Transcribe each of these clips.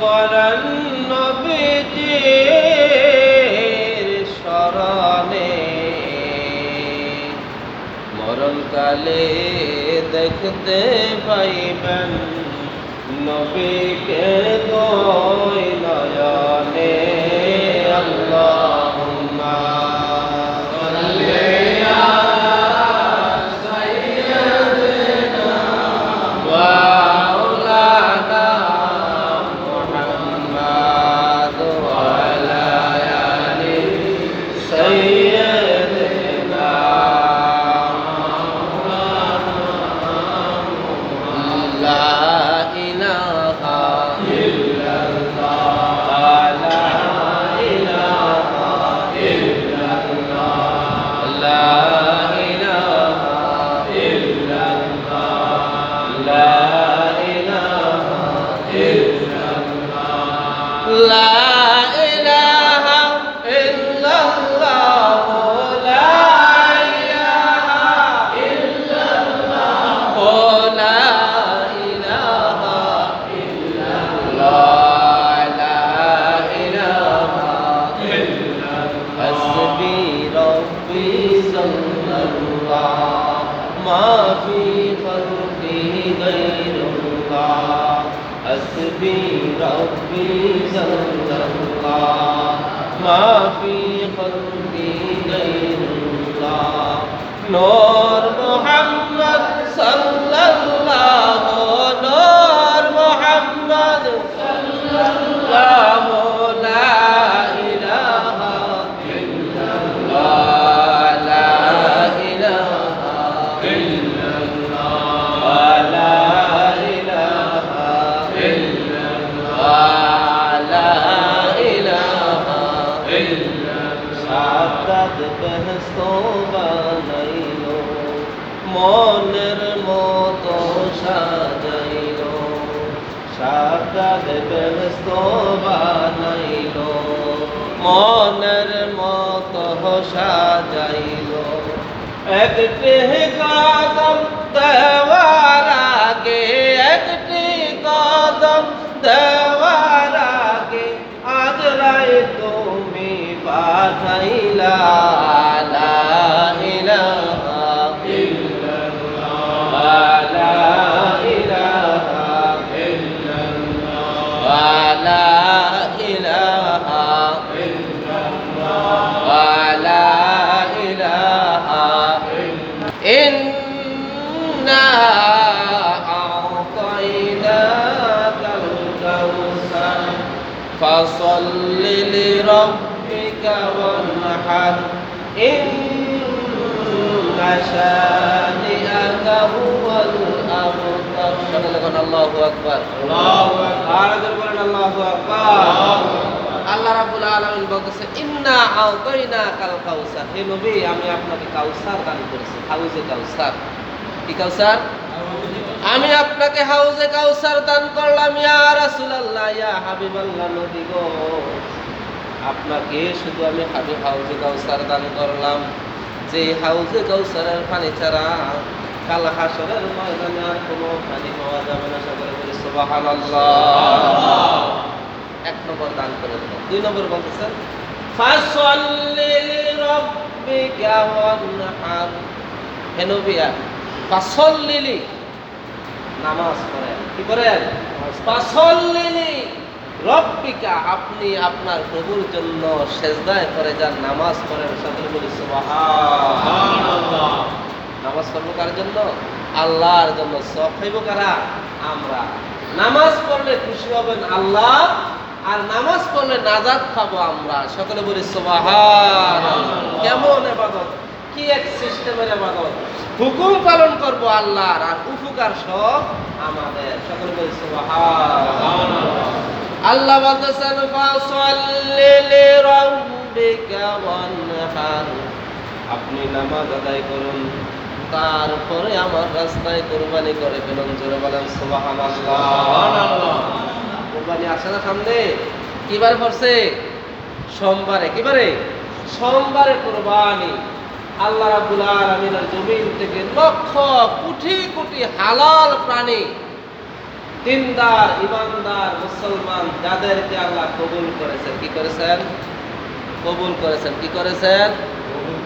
করণ নবীজির শরণে মরণকালে দেখতে পাইবেন নবীকে দয় নয়নে আল্লাহ। ربي صلى الله ما في মনের মত সাজাইল। এক গাদম দেওয়া فصل لربك وانحر إن شانئك هو الأبتر الله أكبر الله أكبر الله أكبر আল্লাহ রাব্বুল আলামিন বলতেছে ইন্না আউতাইনা কাল কাউসার হে নবী আমি আপনাকে কাউসার দান করেছি হাউজে কাউসার কি কাউসার আমি আপনাকে হাউজে কাউসার দান করলাম, ইয়া রাসূলুল্লাহ, ইয়া হাবিবাল্লাহ নবী গো। আপনাকে শুধু আমি হাবিব হাউজে কাউসার দান করলাম। যে হাউজে কাউসারের পানি ছাড়া কাল হাসরের ময়দানে আর কোনো পানি পাওয়া যাবে না, সকলে বলি সুবহানাল্লাহ। এক নম্বর দান করে দিল দুই নম্বর বলতেছেন ফাসল্লি লিরাব্বিকা ওয়ানহার। হে নবিয়া ফাসল্লিলি নামাজ পড়েন। কি করেন ফাসল্লিলি রব্বিকা, আপনি আপনার প্রভুর জন্য সেজদায় করে যান, নামাজ পড়েন সকলে বলি নামাজ পড়ব কার জন্য? আল্লাহর জন্য। সব খাইব কারা? আমরা। নামাজ পড়লে খুশি হবেন আল্লাহ, আর নামাজ পড়লে নাজাদ খাব আমরা। সকলে বলি সোবাহান কেমন এবাদত? কি এক সিস্টেমের এবাদত হুকুম পালন করব আল্লাহর আর উপকার সব আমাদের। সকল বলি সোবাহান আল্লাহ বলতেছেন ফাসাল্লি লিরাব্বিকা ওয়ানহার। আপনি নামাজ আদায় করুন তারপরে আমার রাস্তায় কোরবানি করে ফেলুন। জোরে বলেন সুবহানাল্লাহ। কোরবানি আসে না সামনে? কিবার পড়ছে? সোমবারে। কিবারে? সোমবারে কোরবানি। আল্লাহ রাবুল আলমিনের জমিন থেকে লক্ষ কোটি কোটি হালাল প্রাণী দিনদার ইমানদার মুসলমান যাদেরকে আল্লাহ কবুল করেছেন কি করেছেন? কবুল করেছেন কি করেছেন।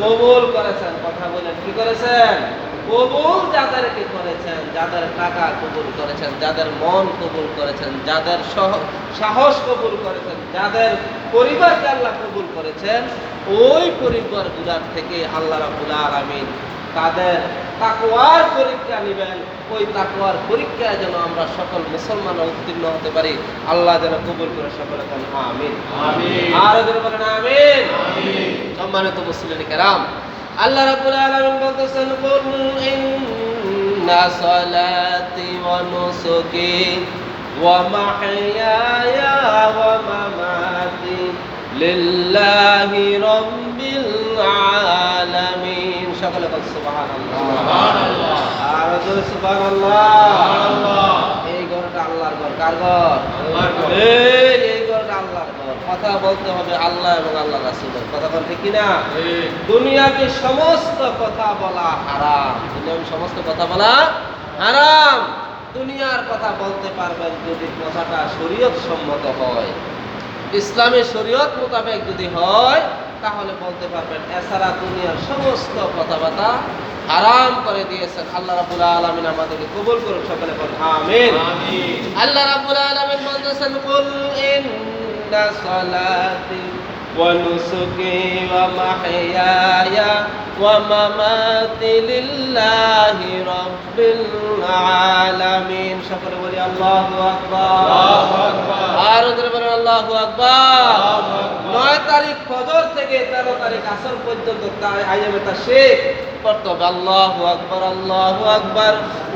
কবুল করেছেন। কথা বলেন কি করেছেন? কবুল যাদেরকে করেছেন যাদের টাকা কবুল করেছেন যাদের মন কবুল করেছেন যাদের সাহস কবুল করেছেন যাদের পরিবারকে আল্লাহ কবুল করেছেন ওই পরিবারগুলার থেকে আল্লাহ রাবুল আলমিন তাদের তাকুয়ার পরীক্ষা নেবেন ওই তাকুয়ার পরীক্ষায় যেন আমরা সকল মুসলমান উত্তীর্ণ হতে পারি আল্লাহ যেন কবুল করে সকলে আমিন। আরও যেন বলেন আমিন আমিন। সম্মানিত মুসলিম কেরাম আল্লাহ রাব্বুল আলামিন বলতেছেন কুল ইন্না সালাতি ওয়া নুসুকি ওয়া মাহইয়ায়া ওয়া মামাতি লিল্লাহি রাব্বিল আলামিন সকলে বল সুবহানাল্লাহ সুবহানাল্লাহ। আর জোরে সুবহানাল্লাহ সুবহানাল্লাহ। এই ঘরটা আল্লাহর ঘর কার ঘর আল্লাহর ঘর। এই এই ঘরটা আল্লাহর ঘর কথা বলতে হবে আল্লাহ এবং আল্লাহ রাসূলের। কথা বল ঠিক কিনা? ঠিক। দুনিয়াতে সমস্ত কথা বলা হারাম। দুনিয়ার সমস্ত কথা বলা হারাম। দুনিয়ার কথা বলতে পারবেন যদি কথাটা শরীয়ত সম্মত হয়। ইসলামী শরীয়ত মোতাবেক যদি হয় তাহলে বলতে পারবেন এছাড়া দুনিয়ার সমস্ত কথাবার্তা হারাম করে দিয়েছেন। আল্লাহ রাবুল আলমিন আমাদেরকে কবুল করুন সকলে বলেন আমিন। আল্লাহ রাব্বুল আলামিন বলতেছেন কুল ওয়া মাহইয়ায়া ওয়া মামাতি লিল্লাহি রাব্বিল আলামিন সকলে বলি আল্লাহু আকবার আল্লাহু আকবার। আর আল্লাহু আকবার। নয় তারিখ ফজর থেকে তেরো তারিখ আসর পর্যন্ত আইয়ামে তা শেখ পড়তে হবে আল্লাহু আকবার আল্লাহু আকবার।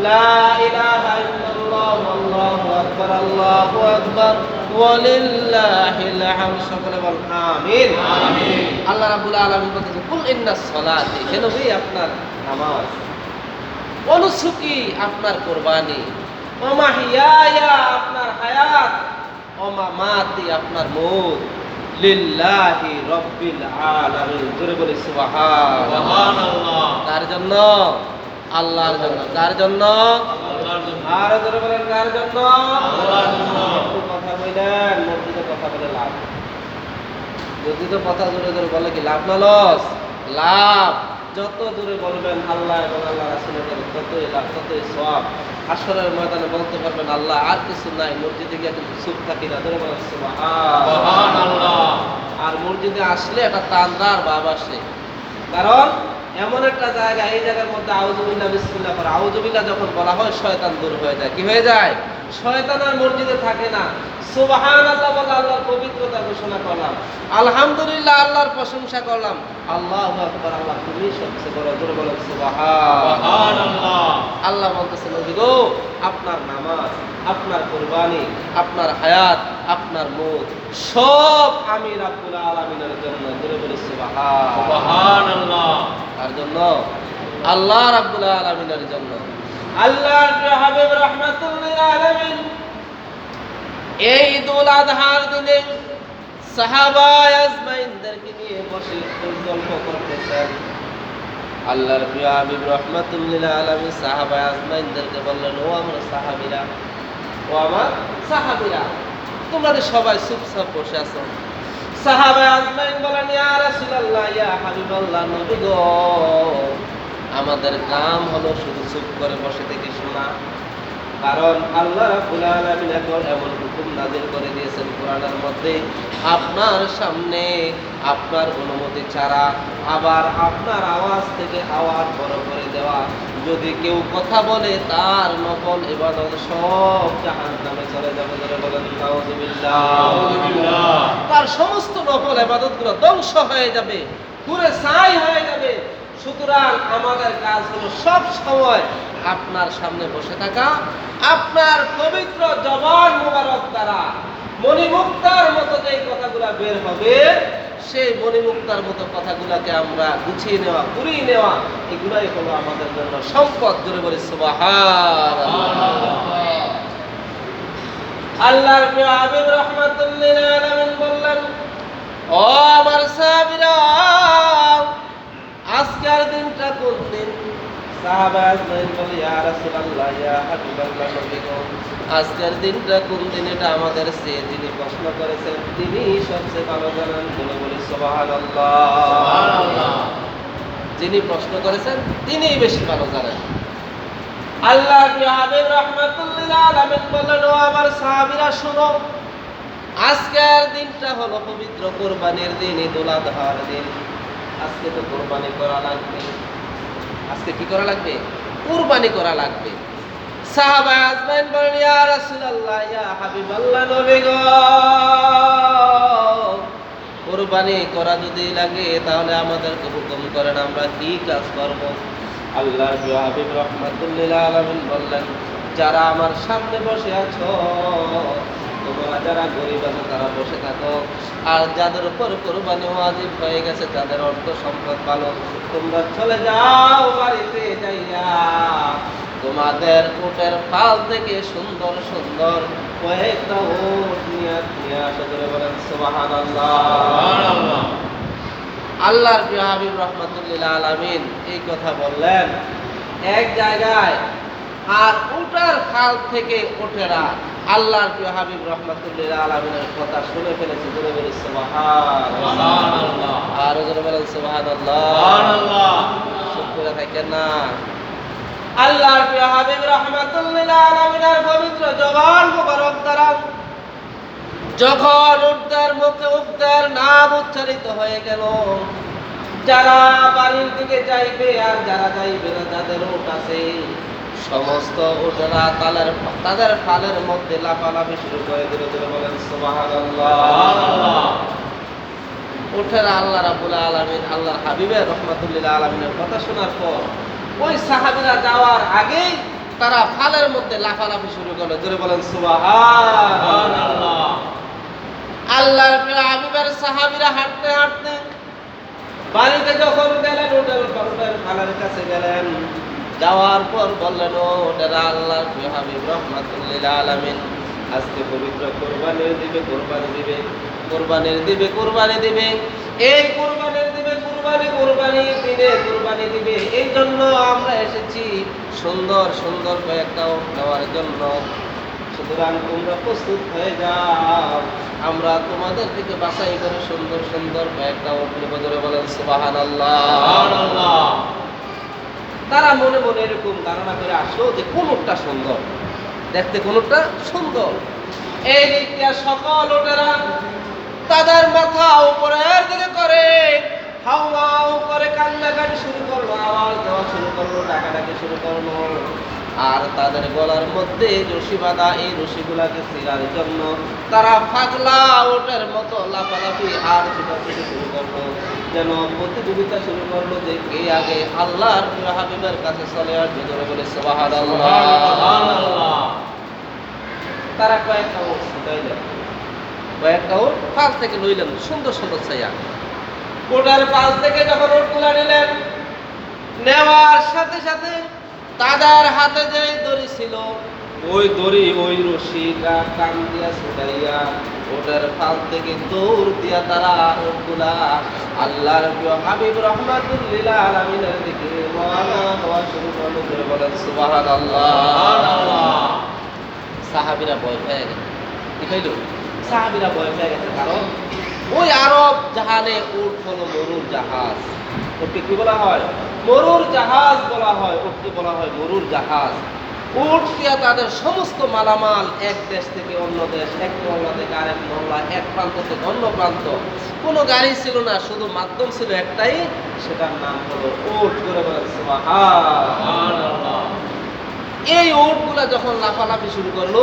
লা ইলাহা ইল্লাল্লাহ। আল্লাহু আকবার আল্লাহু আকবার। ওয়ালিল্লাহিল হামদ সকলে বল আমিন। আমিন। আল্লাহ রাব্বুল আলামিন বলতেছেন কুল ইন্নাস সালাতি আপনার নামাজ। অনুসুকি আপনার কোরবানি। আপনার হায়াত। ওমামাতি আপনার মৌত। লিল্লাহি রব্বিল আলামিন জোরে বলি সুবহান সুবহানাল্লাহ। কার জন্য? আল্লাহর জন্য। আল্লাহর জন্য। আর বলেন কার জন্য। একটু কথা বললেন মসজিদে কথা বলে লাভ। মসজিদে কথা জোরে জোরে বলে কি লাভ না লস? লাভ। যত দূরে বলবেন আল্লাহ এবং আল্লাহ রাসুলের ততই লাভ ততই সব আসরের ময়দানে বলতে পারবেন আল্লাহ আর কিছু নাই মসজিদে গিয়ে কিন্তু চুপ থাকি না। ধরে বলেন। আর মসজিদে আসলে একটা তান্দার ভাব আসে। কারণ এমন একটা জায়গা এই জায়গার মধ্যে আউজুবিল্লাহ বিসমিল্লাহ পরে আউজুবিল্লাহ যখন বলা হয় শয়তান দূর হয়ে যায়। কি হয়ে যায়? শয়তান আর মসজিদে থাকে না। সুবহান আল্লাহ বলে আল্লাহর পবিত্রতা ঘোষণা করলাম। আলহামদুলিল্লাহ আল্লাহর প্রশংসা করলাম। আল্লাহ আকবার আল্লাহ তুমি সবচেয়ে বড়। জোরে বলেন সুবহান আল্লাহ বলতেছেন গো আপনার নামাজ আপনার কোরবানি আপনার হায়াত আপনার মুখ সব আমি রাব্বুল আলামিনের জন্য। জোরে বলি সুবহান সুবহানাল্লাহ। তার জন্য। আল্লাহ রাব্বুল আলামিনের জন্য। আলামিন। এই আজহার দিনে সাহাবা আজমাইনদেরকে নিয়ে বসে গল্প করতেছেন। আল্লাহর প্রিয় হাবিব রহমাতুল্লিল আলামিন সাহাবা আজমাইনদেরকে বললেন ও আমার সাহাবীরা ও আমার সাহাবীরা তোমরা সবাই চুপচাপ বসে আছো আমাদের কাম হলো শুধু চুপ করে বসে থেকে শোনা। কারণ আল্লাহ এমন হুকুম নাজিল করে দিয়েছেন কোরআনের মধ্যে, আপনার সামনে আপনার অনুমতি ছাড়া, আবার আপনার আওয়াজ থেকে আওয়াজ বড় করে দেওয়া যদি কেউ কথা বলে তার নকল ইবাদত সব জাহান্নামে চলে যাবে ধরে বলেন তার সমস্ত নকল এবাদতগুলো ধ্বংস হয়ে যাবে পুরে ছাই হয়ে যাবে। সুতরাং আমাদের কাজ হলো সব সময় আপনার সামনে বসে থাকা আপনার পবিত্র জবান মুবারক দ্বারা মণিমুক্তার মতো যে কথাগুলা বের হবে সেই মণিমুক্তার মতো কথাগুলাকে আমরা গুছিয়ে নেওয়া পুরিয়ে নেওয়া, এগুলাই হলো আমাদের জন্য সম্পদ। জুড়ে বলে আল্লাহর আবিদ রহমাতুল্লিল বললেন, ও আমার আজকের দিনটা কোন দিন? সাহাবা আজমাইন বলে ইয়া রাসূলুল্লাহ ইয়া হাবিবাল্লাহ আজকের দিনটা কোন দিন এটা আমাদের সে যিনি প্রশ্ন করেছেন তিনি সবচেয়ে ভালো জানেন বলে বলি সুবহানাল্লাহ। যিনি প্রশ্ন করেছেন তিনিই বেশি ভালো জানেন। আল্লাহ হাবিব রহমাতুল্লিল আলামিন বললেন ও আমার সাহাবীরা শুনো আজকের দিনটা হলো পবিত্র কোরবানির দিন ঈদুল আজহার দিন। আজকে তো কোরবানি করা লাগবে। আজকে কি করা লাগবে? কুরবানি করা লাগবে। সাহাবা আজমাইন বলেন, ইয়া রাসূলুল্লাহ, ইয়া হাবিবাল্লাহ নবী গো, কুরবানি করা যদি লাগে, তাহলে আমাদেরকে হুকুম করেন, আমরা কি কাজ করব? আল্লাহ হাবিব রহমাতুল্লিল আলামিন বললেন, যারা আমার সামনে বসে আছো তোমরা যারা গরিব আছো তারা বসে থাকো। আর যাদের উপর কোরবানি ওয়াজিব হয়ে গেছে তাদের অর্থ সম্পদ ভালো তোমরা চলে যাও বাড়িতে যাইয়া। তোমাদের উটের পাল থেকে সুন্দর সুন্দর কয়েকটা উট নিয়ে নিয়ে আসো ধরে বলেন সুবহানাল্লাহ। আল্লাহর হাবিব রহমাতুল্লিল আলামিন এই কথা বললেন এক জায়গায় আর উটার খাল থেকে ওঠেরা আল্লাহর প্রিয় হাবিব রহমাতুল্লিল আলামিনের কথা শুনে ফেলেছে ধরে বলে সুবহানাল্লাহ। আর বলেন। চুপ করে থাকেন না আল্লাহর প্রিয় হাবিব আলামিনের পবিত্র জবান মুবারক দ্বারা যখন উদ্ধার মুখে উদ্ধার নাম উচ্চারিত হয়ে গেল যারা বাড়ির দিকে যাইবে আর যারা যাইবে না যাদের উঠ আছে সমস্ত উঠেরা তালের তাদের ফালের মধ্যে লাফালাফি শুরু করে দিল দিল বলেন। উঠেরা আল্লাহ রাবুল আলমিন, আল্লাহর হাবিবের আলমিনের কথা শোনার পর ওই সাহাবিরা যাওয়ার আগেই তারা ফালের মধ্যে লাফালাফি শুরু করল, জোরে বলেন আল্লাহর হাবিবের সাহাবিরা হাঁটতে হাঁটতে বাড়িতে যখন গেলেন ওটার খালার কাছে গেলেন যাওয়ার পর বললেন, ও আল্লাহর প্রিয় হাবিব আজকে পবিত্র কোরবানির দিবে, কোরবানি দিবে, কোরবানির দিবে, কোরবানি দিবে। এই কোরবানির দিবে, কোরবানি কোরবানি দিবে কোরবানি দিবে। এই জন্য আমরা এসেছি সুন্দর সুন্দর কয়েকটা উট নেওয়ার জন্য। সুতরাং তোমরা প্রস্তুত হয়ে যাও। আমরা তোমাদের থেকে বাছাই করে সুন্দর সুন্দর কয়েকটা নেব বলেন সুবাহান সুবহানাল্লাহ। তারা মনে মনে এরকম ধারণা করে আসলো যে কোনটা সুন্দর। দেখতে কোনটা সুন্দর। এই দিক সকল ওটেরা তাদের মাথা উপরের দিকে করে, হাউ করে কান্নাকাটি শুরু করল, আওয়াজ দেওয়া শুরু করল, ডাকাডাকি শুরু করল। আর তাদের গলার মধ্যে রশি বাঁধা এই রশিগুলাকে ছিঁড়ার জন্য তারা ফাগলা ওটার মতো লাফালাফি আর ছুটাছুটি শুরু করল। যেন প্রতিযোগিতা শুরু করল যে কে আগে আল্লাহর হাবিবের কাছে চলে আসবে। ধরে বলে সুবহানাল্লাহ। তারা কয়েকটা উট ছুটাইলেন কয়েকটা উট পাল থেকে লইলেন সুন্দর সুন্দর ছাইয়া ওটার পাল থেকে যখন উট তুলে নিলেন নেওয়ার সাথে সাথে তাদের হাতে যে দড়ি ছিল ওই দড়ি ওই রশিটা কান দিয়া ছুটাইয়া ওটার ফাল থেকে দৌড় দিয়া তারা ওটগুলা আল্লাহর প্রিয় হাবিব রহমাতুল্লিল আলামিনের দিকে হওয়া শুরু করল করে বলেন সুবহানাল্লাহ। সুবহানাল্লাহ। সাহাবিরা ভয় পেয়ে গেছে। কি হইল সাহাবিরা ভয় পেয়ে গেছে কারণ ওই আরব জাহানে উট হলো মরুর জাহাজ। ওকে কি বলা হয়? মরুর জাহাজ বলা হয় ওকে বলা হয় মরুর জাহাজ। উট দিয়া তাদের সমস্ত মালামাল এক দেশ থেকে অন্য দেশ এক মহল্লা থেকে আরেক মহল্লা এক প্রান্ত থেকে অন্য প্রান্ত। কোনো গাড়ি ছিল না, শুধু মাধ্যম ছিল একটাই, সেটার নাম হলো উট। করে এই ওটগুলা যখন লাফালাফি শুরু করল,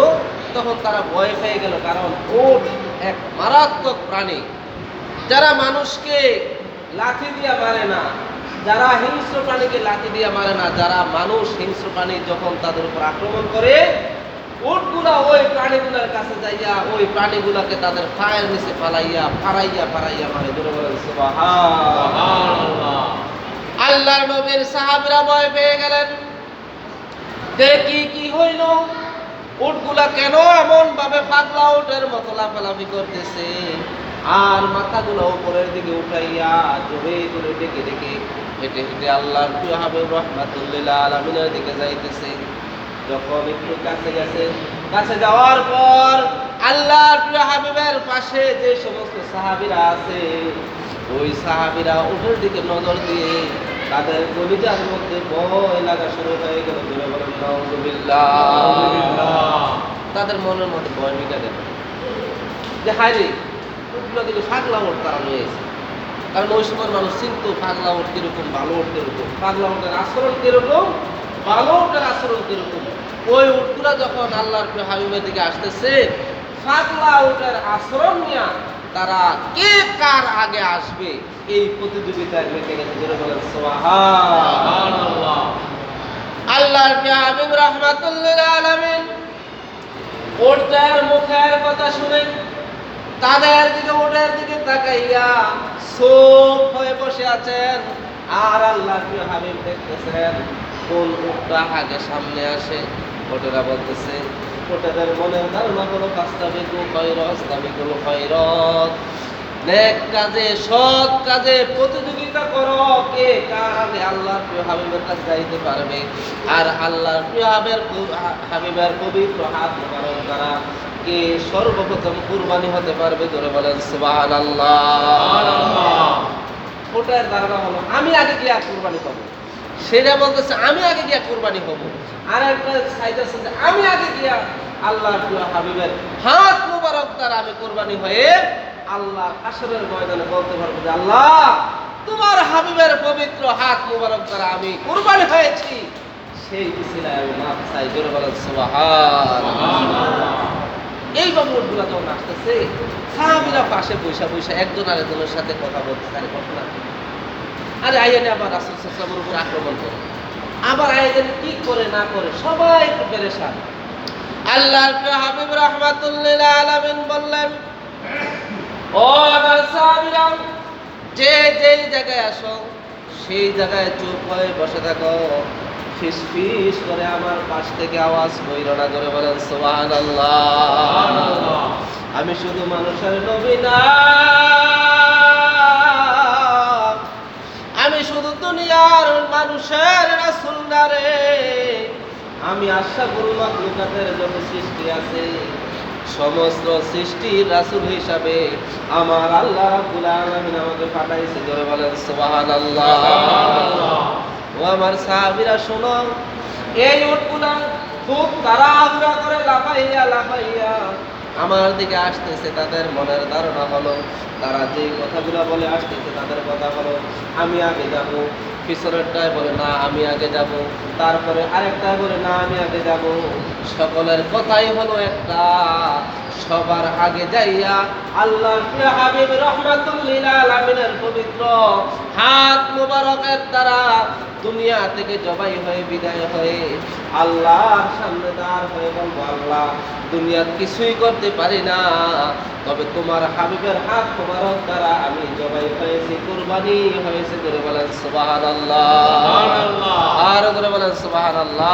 তখন তারা ভয় পেয়ে গেল, কারণ ওট এক মারাত্মক প্রাণী। যারা মানুষকে লাঠি দিয়া মারে না যারা হিংস্র প্রাণীকে লাঠি দিয়া মারে না, যারা মানুষ হিংস্র প্রাণী যখন তাদের উপর আক্রমণ করে, উটগুলা ওই প্রাণীগুলার কাছে যাইয়া ওই প্রাণীগুলাকে তাদের পায়ের নিচে ফালাইয়া, ফারাইয়া ফারাইয়া মারে। দূরে বলেন নবীর সাহাবীরা ভয় পেয়ে গেলেন। দেখি কি হইল? উটগুলা কেন এমন ভাবে পাগলা উটের মতো লাফালাফি করতেছে? আর মাথাগুলো উপরের দিকে উঠাইয়া জোরে জোরে ডেকে ডেকে হেঁটে হেঁটে আল্লাহর প্রিয় হাবিব রহমাতুল্লিল্লাহ আলামিনের দিকে যাইতেছে। যখন একটু কাছে গেছে কাছে যাওয়ার পর আল্লাহর প্রিয় হাবিবের পাশে যে সমস্ত সাহাবীরা আছে ওই সাহাবীরা উটের দিকে নজর দিয়ে তাদের কবিতার মধ্যে ভয় লাগা শুরু হয়ে গেল। তাদের মনের মধ্যে ভয় মিটা গেল যে হায় রে ওগুলো কিন্তু ওর তারা রয়েছে কারণ ওই সময় মানুষ চিনতো, পাগলা ওর কীরকম, ভালো ওর কীরকম, পাগলা ওটের আচরণ কীরকম, ভালো ওটের আচরণ কীরকম। ওই উটগুলা যখন আল্লাহর হাবিবের দিকে আসতেছে, পাগলা ওটের আচরণ নিয়ে তারা কে কার আগে আসবে, এই প্রতিযোগিতায় মেতে গেছে যেটা বলেন আল্লাহর হাবিব রহমাতুল্লিল আলামিন ওটার মুখের কথা শুনে তাদের দিকে ওটার দিকে তাকাইয়া চোখ হয়ে বসে আছেন। আর আল্লাহর প্রিয় হাবিব দেখতেছেন কোন উটটা আগে সামনে আসে। ওটেরা বলতেছে মনের ধারণা নেক কাজে, সৎ কাজে প্রতিযোগিতা করো, কে আগে আল্লাহর প্রিয় হাবিবের কাছে যাইতে পারবে? আর আল্লাহর প্রিয় হাবিবের হাবিবের পবিত্র হাত মোবারক দ্বারা কে সর্বপ্রথম কুরবানি হতে পারবে ধরে বলেন, সুবহানাল্লাহ। ওটার ধারণা হলো, আমি আগে গিয়া কুরবানি হব সেটা বলতেছে, আমি আগে গিয়া কুরবানি হব। আর একটা সাইড আমি আগে গিয়া আল্লাহর প্রিয় হাবিবের হাত মুবারক দ্বারা আমি কুরবানি হয়ে আল্লাহ আসরের ময়দানে বলতে পারব যে, আল্লাহ, তোমার হাবিবের পবিত্র হাত মুবারক দ্বারা আমি কুরবানি হয়েছি। সেই আমি মাপ চাই, জোরে বলেন, সুবহানাল্লাহ। এই বাবুরগুলা যখন আসতেছে? সাহাবিরা পাশে বৈশা বৈশা একজন আরেকজনের সাথে কথা বলতে আরে ঘটনা? আরে আইয়ানে আবার রাসুল সাল্লামের উপর আক্রমণ করে। আবার আইয়ানে কি করে না করে সবাই একটু পেরেশান। আল্লাহর হাবিব রহমাতুল্লিল আলামিন বললেন, ও আমার সাহাবীরা, যে যেই জায়গায় আসো, সেই জায়গায় চুপ হয়ে বসে থাকো। ফিস ফিস করে আমার পাশ থেকে আওয়াজ বইল না করে বলেন সুবহানাল্লাহ। আমি শুধু মানুষের নবী না। আমি শুধু দুনিয়ার মানুষের রাসূল না রে। আমি আশাফুল মাখলুকাতের যত সৃষ্টি আছে। সমস্ত সৃষ্টির রাসূল হিসাবে আমার আল্লাহ রাব্বুল আলামিন আমাকে পাঠাইছে ধরে বলেন সুবহানাল্লাহ। ও আমার সাহাবিরা, শোনো। এই উটগুলা খুব তাড়াহুড়া করে লাফাইয়া লাফাইয়া আমার দিকে আসতেছে, তাদের মনের ধারণা হলো, তারা যে কথাগুলো বলে আসতেছে, তাদের কথা হলো, আমি আগে যাব। পিছনেরটায় বলে, না, আমি আগে যাব। তারপরে আরেকটায় বলে, না, আমি আগে যাব। সকলের কথাই হলো একটা। সবার আগে যাইয়া আল্লাহ হাবিব রহমাতুল্লিল আলামিনের পবিত্র হাত মুবারকের দ্বারা দুনিয়া থেকে জবাই হয়ে বিদায় হয়ে আল্লাহর সামনে দাঁড় হয়ে বলব আল্লাহ দুনিয়ার কিছুই করতে পারি না। তবে তোমার হাবিবের হাত মুবারক দ্বারা আমি জবাই হয়েছি কুরবানি হয়েছে। করে বলেন সুবহানাল্লাহ। সুবহানাল্লাহ। আর করে বলেন সুবহানাল্লাহ।